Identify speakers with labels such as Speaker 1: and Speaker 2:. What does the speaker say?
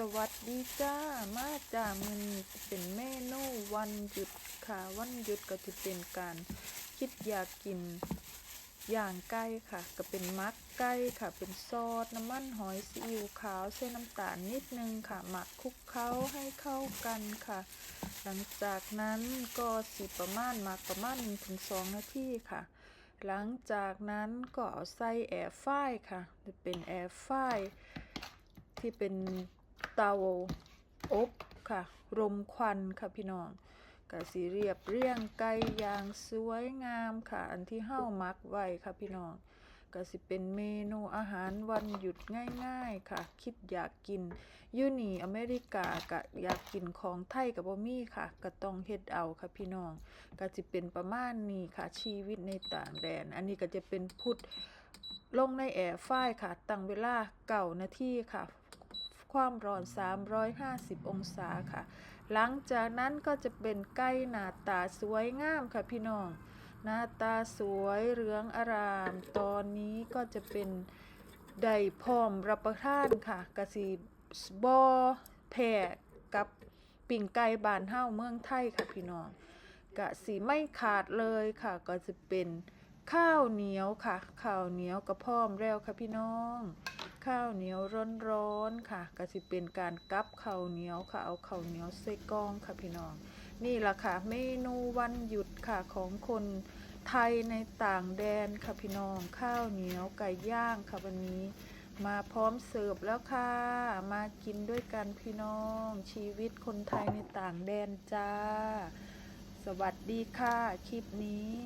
Speaker 1: สวัสดีจ้า มาจ้ามันเป็นเมนูวันหยุดค่ะ วันหยุดก็จะเป็นการคิดอยากกินอย่างไก่ค่ะ ก็เป็นมักไก่ค่ะ เป็นซอสน้ำมันหอยซีอิ๊วขาวใส่น้ำตาลนิดนึงค่ะ หมักคลุกเคล้าให้เข้ากันค่ะ หลังจากนั้นก็สิประมาณหมักประมาณ1-2 นาทีค่ะ หลังจากนั้นก็เอาใส่แอร์ฟายค่ะ จะเป็นแอร์ฟายที่เป็น เตาอบค่ะรมควันค่ะพี่น้องก็สีเรียบเรียงไก่อย่างสวยงามค่ะ อันที่เฮ้ามักไว้ค่ะพี่น้องก็สิเป็นเมนูอาหารวันหยุดง่ายๆค่ะ คิดอยากกินยูนี่อเมริกาก็อยากกินของไทยกับบ่มีค่ะก็ต้องเฮ็ดเอาค่ะพี่น้องก็จะเป็นประมาณนี้ค่ะชีวิตในต่างแดน อันนี้ก็จะเป็นพุทธลงในแอร์ฝ้ายค่ะ ตั้งเวลาเก่านาทีค่ะ ความร้อน 350 องศาค่ะ หลังจากนั้นก็จะเป็นไก่หน้าตาสวยงามค่ะพี่น้อง หน้าตาสวยเหลืองอาราม ตอนนี้ก็จะเป็นได้พร้อมรับประทานค่ะกะสีบอแพรกับปิ่งไก่บานเฮ้าเมืองไทยค่ะพี่น้องกะสีไม่ขาดเลยค่ะ ก็จะเป็นข้าวเหนียวค่ะ ข้าวเหนียวกระพร้อมแล้วค่ะพี่น้อง ข้าวเหนียวร้อนๆค่ะก็จะเป็นการกับข้าวเหนียวค่ะเอาข้าวเหนียวใส่กล้องค่ะพี่น้อง นี่แหละค่ะเมนูวันหยุดค่ะของคนไทยในต่างแดนค่ะพี่น้อง ข้าวเหนียวไก่ย่างค่ะวันนี้ มาพร้อมเสิร์ฟแล้วค่ะ มากินด้วยกันพี่น้อง ชีวิตคนไทยในต่างแดนจ้า สวัสดีค่ะ คลิปนี้